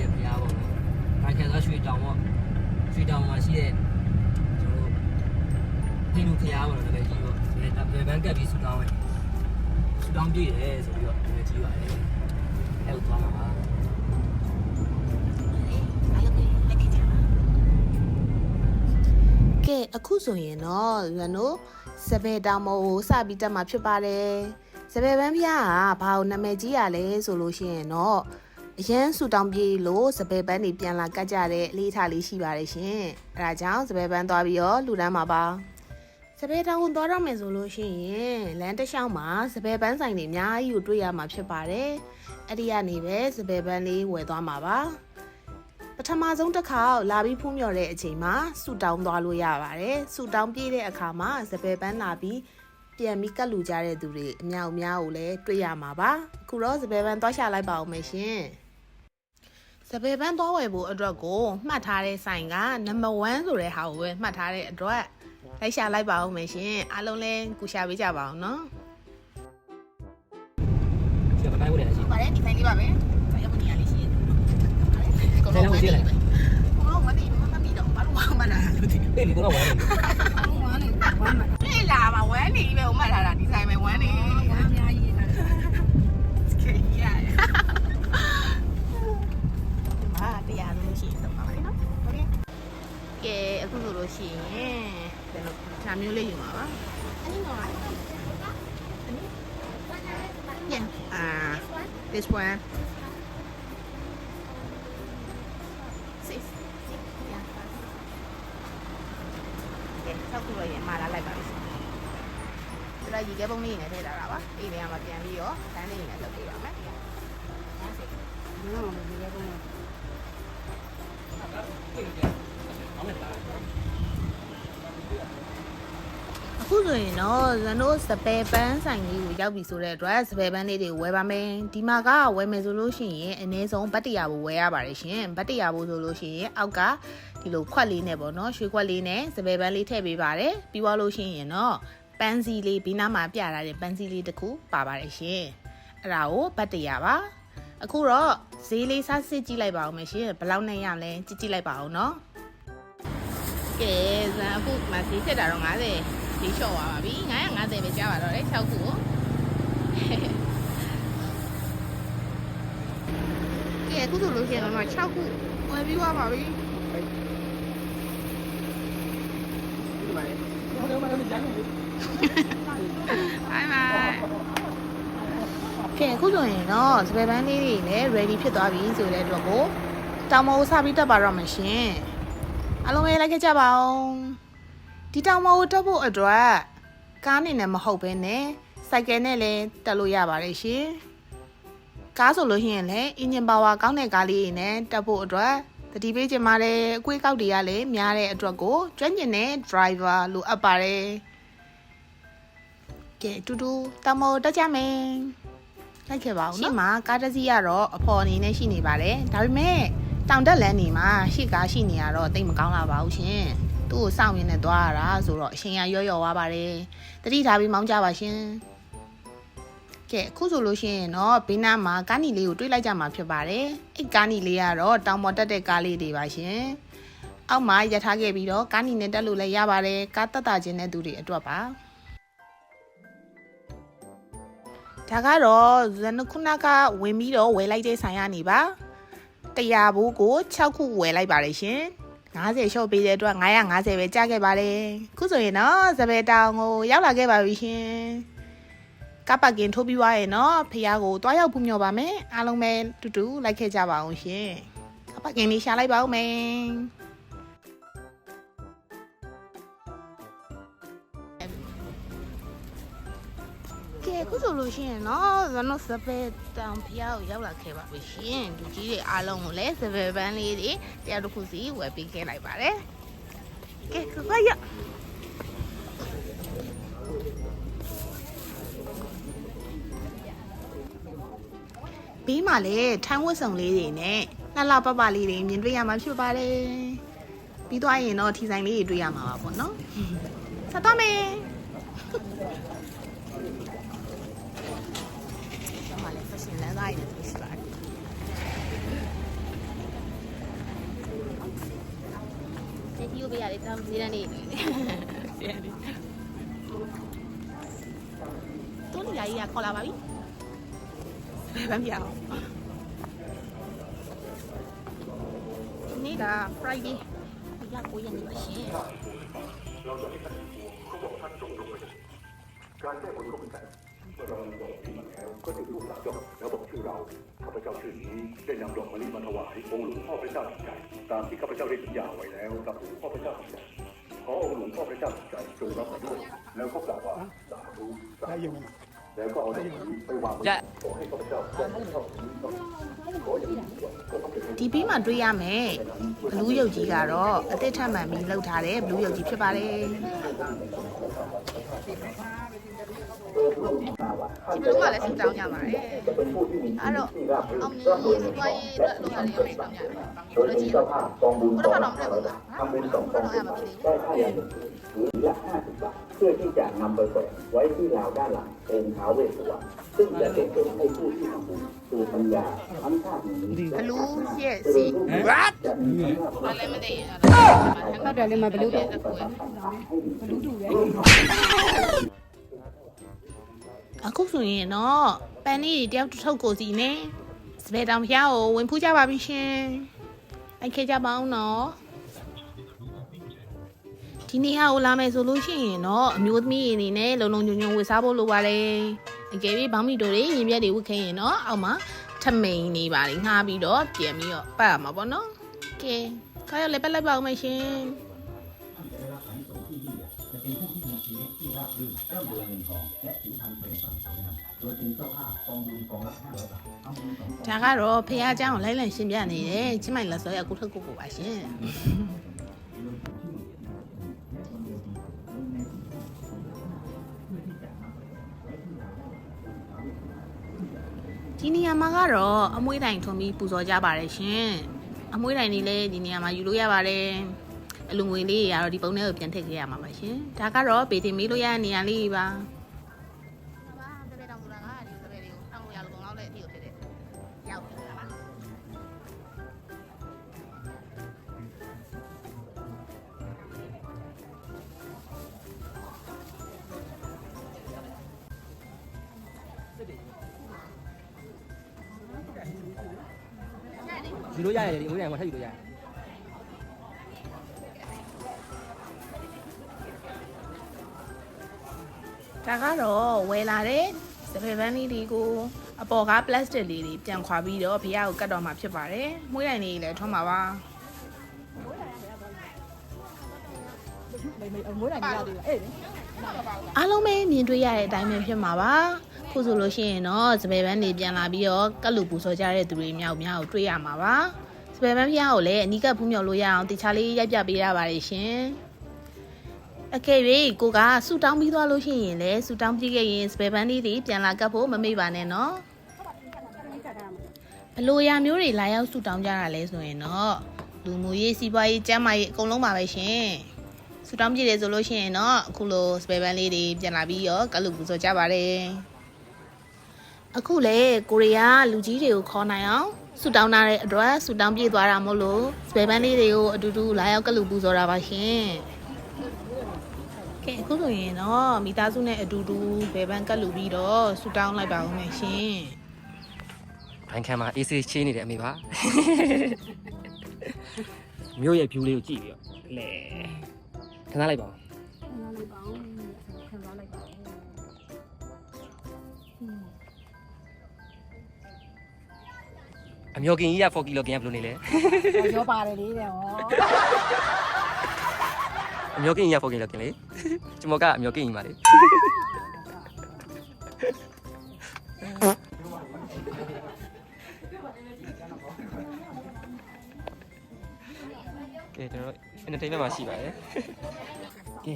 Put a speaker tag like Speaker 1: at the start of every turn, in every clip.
Speaker 1: ရဲ့ဘုရားပေါ့နော်။ဒါကျန်သောရွှေတောင်ပေါ့။ရွှေတောင်မှာရှိတဲ့ကျွန်တော်တို့ဒီလူဘုရားပေါ့နော်လည်းကြီးပေါ့။ဒီတပ်ပယ်ဘန်းကပ်ပြီးဆူတောင်းဝင်။ဆူတောင်းပြည့်တယ်ဆိုပြီးတော့လည်းကြီးပါတယ်။အဲ့လိုသွားမှာပါ။ဲ
Speaker 2: အခုဆိုရင်တော့ရွန်တို့စပယ်တောင်မောကိုစပြီးတက်မှာဖြစ်ပါတယ်စပယ်ပန်းဖျားကဘာလို့နာမည်ကြီးရလဲဆိုလို့ရှိရင်တော့ အရန်ဆူတောင်းပြေးလို့စပယ်ပန်းတွေပြန်လာကတ်ကြတဲ့အလေးထားလေးရှိပါတယ်ရှင်အဲဒါကြောင့်စပယ်ပန်းသွားပြီးတော့လူတန်းမှာပါစပယ်တောင်ကိုသွားတော့မယ်ဆိုလို့ရှိရင်လမ်းတစ်လျှောက်မှာစပယ်ပန်းဆိုင်တွေအများကြီးကိုတွေ့ရမှာဖြစ်ပါတယ်အဲ့ဒီကနေပဲစပယ်ပန်းလေးဝယ်သွားမှာပါပထမဆုံးတစ်ခါလာပြီးဖူးမြော်တဲ့အချိန်မှာဆူတောင်းသွားလို့ရပါတယ်ဆူတောင်းပြေးတဲ့အခါမှာစပယ်ပန်းလာပြီးပြန်ပြီးကတ်လူကြတဲ့သူတွေအများအများကိုလည်းတွေ့ရမှာပါအခုတော့စပယ်ပန်းသွားရှာလိုက်ပါအောင်မယ်ရှင် စပယ်ပန်းသွားဝယ်ဖို့အတွက်ကိုမှတ်ထားတဲ့ဆိုင်ကနံပါတ်1ဆိုတဲ့ဟာကိုပဲမှတ်ထားတဲ့အတွက်လိုက်ရှာလိုက်ပါအောင်မယ်ရှင်အားလုံးလည်းကူရှာပေးကြပါအောင်နော်
Speaker 1: ဒီကပိုင်းဝင်တယ်ရှိ
Speaker 2: ပါတယ်ဒီဆိုင်လေးပါပဲဆိုင်ရမနေရလေးရှိရတယ်
Speaker 1: ဆယ်လုံးကြည့်လိုက်
Speaker 2: ကိုတော့ဝယ်ပြီးမမပြီးတော့ဘာလို့မှမလာလို့ဒီ
Speaker 1: အေးဒီကတော့ဝယ်တယ်
Speaker 2: လေလာပါဝမ်းနေပဲဟိုမှတ်ထားတာဒီဆိုင်ပဲဝမ်းနေဝမ်းအများကြီးခေရအာတရားလို့ရှိရင်တော့ပါမယ်နော်ဟုတ်ကဲ့ကဲအခုဆို လို့ရှိရင်ဘယ်လိုခြာမျိုးလေးယူမှာပါအနည်းတော့ Yeah. Ah, this one. Six. Yeah. Okay, ဆောက်ခုတော့ရင်မာလာလိုက်ပါပြီ။ဒါကြီးကပုံလေးနဲ့ထည့်ထားတာပါ။အိမ်ထဲမှာပြန်ပြီးတော့တန်းလေးနဲ့လုပ်ပေးပါမယ်။ဟုတ်စီ။ဒီတော့မဒီကပုံလေးအ ခုဆိုရင်တော့ဇန်တို့စပယ်ပန်းဆိုင်လေးကိုရောက်ပြီဆိုတဲ့အတွက်စပယ်ပန်းလေးတွေဝယ်ပါမယ်ဒီမှာကဝယ်မယ်ဆိုလို့ရှိရင်အနည်းဆုံးဗတ်တရာဘူးဝယ်ရပါတယ်ရှင်ဗတ်တရာဘူးဆိုလို့ရှိရင်အောက်ကဒီလိုခွက်လေးနဲ့ပေါ့နော်ရွှေခွက်လေးနဲ့စပယ်ပန်းလေးထည့်ပေးပါတယ်ပြီးသွားလို့ရှိရင်တော့ပန်းစီလေးဘေးနားမှာပြထားတဲ့ပန်းစီလေးတစ်ခုပါပါတယ်ရှင်အဲ့ဒါကိုဗတ်တရာပါအခုတော့ဈေးလေးစားစစ်ကြည့်လိုက်ပါဦးမယ်ရှင်ဘယ်လောက်နဲ့ရလဲကြည့်ကြည့်လိုက်ပါဦးနော်ကဲဇန်အခုမဈေးဖြစ်တာတော့90 ဈေးလျှော့သွားပါပြီ950ပဲကြားပါတော့လေ6ခုကိုကဲအခုဆိုလို့ရှိရင်တော့6ခုဝယ်ပြီးသွားပါပြီ
Speaker 1: ဒီမှာလေဟိုတော့မှလည်းကြားနေတယ်
Speaker 2: ဘိုင်ဘိုင်ကဲအခုဆိုရင်တော့စပယ်ပန်းလေးတွေလည်း ready ဖြစ်သွားပြီဆိုတဲ့အတွက်ကိုတောင်မောကိုစပြီးတက်ပါတော့မရှင်အားလုံးပဲလိုက်ခဲ့ကြပါဦး ဒီတောင်မောကိုတက်ဖို့အတွက်ကားနေနဲ့မဟုတ်ဘဲနဲ့စိုက်ကယ်နဲ့လည်းတက်လို့ရပါတယ်ရှင်ကားဆိုလို့ရှိရင်လည်းအင်ဂျင်ပါဝါကောင်းတဲ့ကားလေးတွေနဲ့တက်ဖို့အတွက်တတိပေးချင်ပါတယ်အကွေးကောက်တွေကလည်းများတဲ့အတွက်ကိုကျွမ်းကျင်တဲ့ driver လိုအပ်ပါတယ်ကဲတူတူတမောတက်ကြမယ်လိုက်ခဲ့ပါဦးနော်ရှေ့မှာကားတစ်စီးကတော့အဖော်အနေနဲ့ရှိနေပါတယ်ဒါပေမဲ့တောင်တက်လမ်းနေမှာရှေ့ကားရှိနေရတော့တိတ်မကောင်းလာပါဘူးရှင် သူ့ကိုစောင့်ရင်းနဲ့သွားရတာဆိုတော့အရှင်ရရော့ရော့သွားပါတယ်တတိထားပြီးမောင်းကြပါရှင်ကဲအခုဆိုလို့ရှိရင်တော့ဘေးနားမှာကားနီလေးကိုတွေးလိုက်ကြမှာဖြစ်ပါတယ်အဲ့ကားနီလေးကတော့တောင်ပေါ်တက်တဲ့ကားလေးတွေပါရှင်အောက်မှာရထားခဲ့ပြီးတော့ကားနီနဲ့တက်လို့လည်းရပါတယ်ကားတက်တာခြင်းတဲ့သူတွေအတွက်ပါဒါကတော့ဇန်နခုနကဝင်ပြီးတော့ဝယ်လိုက်တဲ့ဆိုင်ကနေပါ100ဘူးကို6ခုဝယ်လိုက်ပါတယ်ရှင် 90ရှော့ပေးတဲ့အတွက်950ပဲကြာခဲ့ပါတယ်ခုဆိုရင်တော့စပယ်တောင်ကိုရောက်လာခဲ့ပါပြီရှင်ကပ်ပါကင်ထိုးပြီးသွားရင်တော့ဖះကိုတွားရောက်ဖူးမြော်ပါမယ်အားလုံးပဲတူတူလိုက်ခဲ့ကြပါအောင်ရှင်ကပ်ပါကင်လေးရှာလိုက်ပါဦးမယ် အခုဆိုလို့ရှိရင်တော့ဇန်နစပယ်တောင်ဖះကိုရောက်လာခဲ့ပါပြီရှင်လူကြီးတွေအားလုံးကိုလည်းစပယ်ပန်းလေးတွေတရားတစ်ခုစီဝယ်ပေးခဲ့လိုက်ပါတယ်ကဲခွာရဘေးမှာလည်းထိုင်းဝတ်စုံလေးတွေနဲ့လှလှပပလေးတွေမြင်တွေ့ရမှာဖြစ်ပါတယ်ပြီးသွားရင်တော့ထီဆိုင်လေးတွေတွေ့ရမှာပါပေါ့နော်ဆက်တော့မယ်ဒီမှာ လည်း fashion လမ်းသားတွေရှိပါတယ်ဒီဒီကိုပေးရတယ်တမ်းဈေးတန်းနေဈေးတန်းနေ ယာကြီးကခေါ်လာပါပြီဘယ်ဘန်းပြအောင်ဒီနေ့က Friday ရကိုရနေပါရှင်
Speaker 3: การแก้บนก็เหมือนกันเมื่อ เรานำดอกที่มาแล้วก็จุดธูปสามดอกแล้วบอกชื่อเราข้าพเจ้าชื่อนี้ได้นำดอกมะลิมาถวายองค์หลวงพ่อพระเจ้าทันใจ ตามที่ข้าพเจ้าได้สัญญาไว้แล้วกับหลวงพ่อพระเจ้าทันใจขอองค์หลวงพ่อพระเจ้าทันใจจงรับมาด้วยแล้วก็กล่าวว่าสาธุสาธุแล้วก็เอาดอกมะลิไปวางบนขอให้ข้าพเจ้าได้เท่านี้ขออย่างนี้ขอพระเจ้า
Speaker 2: ဒီဘေးမှာတွေ့ရမယ်ဘလူးရုပ်ကြီးကတော့အသက်ထက်မှန်ပြီးလှုပ်ထားတဲ့ဘလူးရုပ်ကြီးဖြစ်ပါတယ် ဒီဘလူးကလည်းစတောင်းကြပါတယ်အဲ့တော့အောင်မြင်ရေးစီးပွားရေးအတွက်လုပ်ရတယ်ရုပ်ဆောင်ကြတယ်
Speaker 3: โดยมีเจ้าภาพกองบุญกองรับห้าร้อยบาททำเป็นสองกองบุญได้ค่าอย่างหนึ่งหรือละห้าสิบบาทเพื่อที่จะนำไปแขวนไว้ที่ราวด้านหลังองค์ท้าวเวสสุวรรณซึ่งจะเป็นผลให้ผู้ที่ทำบุญคือปัญญาทั้งชาตินี้
Speaker 2: ဘလူးရဲ့စီ what
Speaker 3: จะมีอำนาจ
Speaker 2: ဘာလဲမသိရ
Speaker 4: ဟုတ်တယ်လေမဘလူးတယ်
Speaker 2: အခုဆိုရင်တော့ပန်นี่တယောက်တစ်ထုပ်ကိုစီနဲ့စပယ်တောင်ဖျားကိုဝင်ဖူးကြပါပြီရှင်လိုက်ခဲ့ကြပါအောင်နော်ဒီနေ့ဟာကိုလာမယ်ဆိုလို့ရှိရင်တော့အမျိုးသမီးအနေနဲ့လုံလုံညုံညုံဝတ်စားဖို့လိုပါတယ်အကယ်၍ဘောင်းမီတို့တွေရင်ပြက်တွေဝတ်ခဲ့ရင်တော့အောက်မှာထမိန်နေပါလေငှားပြီးတော့ပြန်ပြီးတော့ပတ်ရမှာပေါ့နော်ကဲခါရလည်းပတ်လိုက်ပါဦးမ ယ်ရှင် ဒါကတော့ဖះเจ้าကိုလိုက်လံရှင်းပြနေတယ်ချင်းမိုင်လက်စောရကုထုတ်ကုတ်ကိုပါရှင်ဒီနေရာမှာကတော့အမွှေးတိုင်ထုံပြီးပူဇော်ကြပါတယ်ရှင်အမွှေးတိုင်လေးလည်းဒီနေရာမှာယူလို့ရပါတယ် အလူငွေလေးတွေကတော့ဒီပုံထဲကိုပြန်ထည့်ခဲ့ရမှာပါရှင်ဒါကတော့ပေတင်မေးလို့ရတဲ့နေရာလေးပါပါတပည့်တော်မူလာကဒီတပည့်လေးကိုတောင်းလို့ရလို့ပုံလောက်တဲ့အထိကိုဖြစ်တယ်ရောက်ပြီလားပါ
Speaker 1: ယူလို့ရတယ်ဒီအဝေးတိုင်းမှာထပ်ယူလို့ရတယ်
Speaker 2: ဒါကတော့ဝယ်လာတဲ့စပယ်ပန်းလေးတွေကိုအပေါ်က plastic လေးတွေပြန်ခွာပြီးတော့ဘေးကိုကတ်တော့မှာဖြစ်ပါတယ်။မွှေးတိုင်လေးလည်းထွန်းပါပါ
Speaker 4: မွေးတိုင်းရသေးတယ်အေး။
Speaker 2: အားလုံးပဲမြင်တွေ့ရတဲ့အတိုင်းပဲဖြစ်မှာပါ။ခုဆိုလို့ရှိရင်တော့စပယ်ပန်းတွေပြန်လာပြီးတော့ကတ်လူပူစော်ကြတဲ့သူတွေမြောက်များကိုတွေ့ရမှာပါ။စပယ်ပန်းဖျားကိုလည်းအနီးကပ်ဖူးမြော်လို့ရအောင်တခြားလေးရိုက်ပြပေးရပါတယ်ရှင်။ အကယ်၍ကိုကဆူတောင်းပြီးသွားလို့ရှိရင်လည်းဆူတောင်းပြီးခဲ့ရင်စပယ်ပန်းလေးတွေပြန်လာကပ်ဖို့မမေ့ပါနဲ့နော်ဘလို့ရာမျိုးတွေလာရောက်ဆူတောင်းကြတာလဲဆိုရင်တော့လူမှုရေးစီးပွားရေးကျန်းမာရေးအကုန်လုံးပါပဲရှင်ဆူတောင်းပြည့်တယ်ဆိုလို့ရှိရင်တော့အခုလိုစပယ်ပန်းလေးတွေပြန်လာပြီးတော့ကပ်လူပူဇော်ကြပါတယ်အခုလေကိုရီးယားလူကြီးတွေကိုခေါ်နိုင်အောင်ဆူတောင်းထားတဲ့အတွက်ဆူတောင်းပြည့်သွားတာမို့လို့စပယ်ပန်းလေးတွေကိုအတူတူလာရောက်ကပ်လူပူဇော်တာပါရှင် ကဲအခုဆိုရင်တော့မိသားစုနဲ့အတူတူဘယ်ဘန်းကတ်လူပြီးတော့ဆူတောင်းလိုက်ပါဦးမယ်ရှင်
Speaker 1: ဘိုင်ခံမှာအေးဆေးချင်းနေတယ်အမေပါမြို့ရဲ့ view လေးကိုကြည့်ပြီးတော့လဲခဏလိုက်ပါဦး
Speaker 4: နားလိုက်ပါဦးခံစားလိုက်ပါဦး
Speaker 1: အမျိုးကင်ကြီးက4ကီလိုကင်ကဘယ်လိုနေလဲ
Speaker 4: ရောပါတယ်လေတဲ့ဟော
Speaker 1: အမျိုးကင်ကြီးက4ကီလိုကင်လေကျမကအမျိုးကင်ကြီးပါလေကဲကျွန်တော် entertainment မှာရှိပါတယ်ကဲ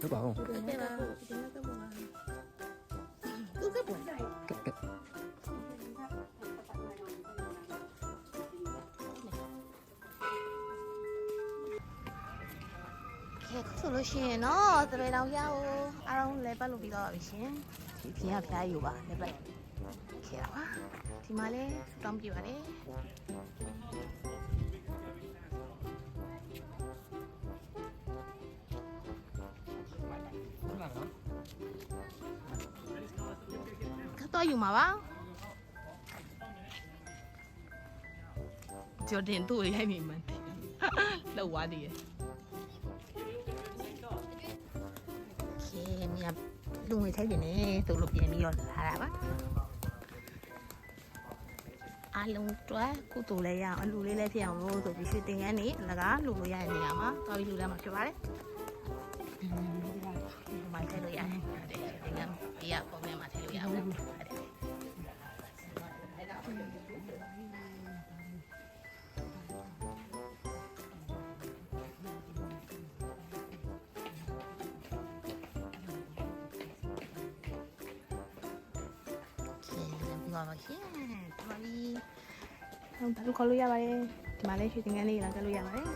Speaker 1: လုပ်ပါဦး
Speaker 2: ခုဆိုလို့ရှိရင်တော့သရေတောင်ရအောင်အားလုံးလဲပတ်လို့ပြီးတော့ပါပြီရှင်ဒီပြင်ကဖျားယူပါလဲပတ်ခဲတာပါဒီမှာလဲတောင်းပြပါတယ်တော့ယူမှာပါဂျော်ဒန်သူ့ကိုရိုက်မိမှန်းတယ်လောက်သွားသေးရဲ့ကေ မြတ်လူငွေထိုက်တယ်နေဆိုလို့ပြန်ပြီးတော့လာတာပါအားလုံးတွဲကုတူလည်းရအောင်အလူလေးလည်းဖြစ်အောင်လို့ဆိုပြီးရွှေတင်ကန်းနေအလကားလူလို့ရတဲ့နေရာမှာတော်ပြီးလူလည်းမှာဖြစ်ပါတယ် ပြန်ပါပါရှင်တော်ပြီဟုတ်ဒါလို့ခေါ်လို့ရပါတယ်ဒီမှာလည်းရွှေသင်္ကန်းလေးလာကြလို့ရပါတယ်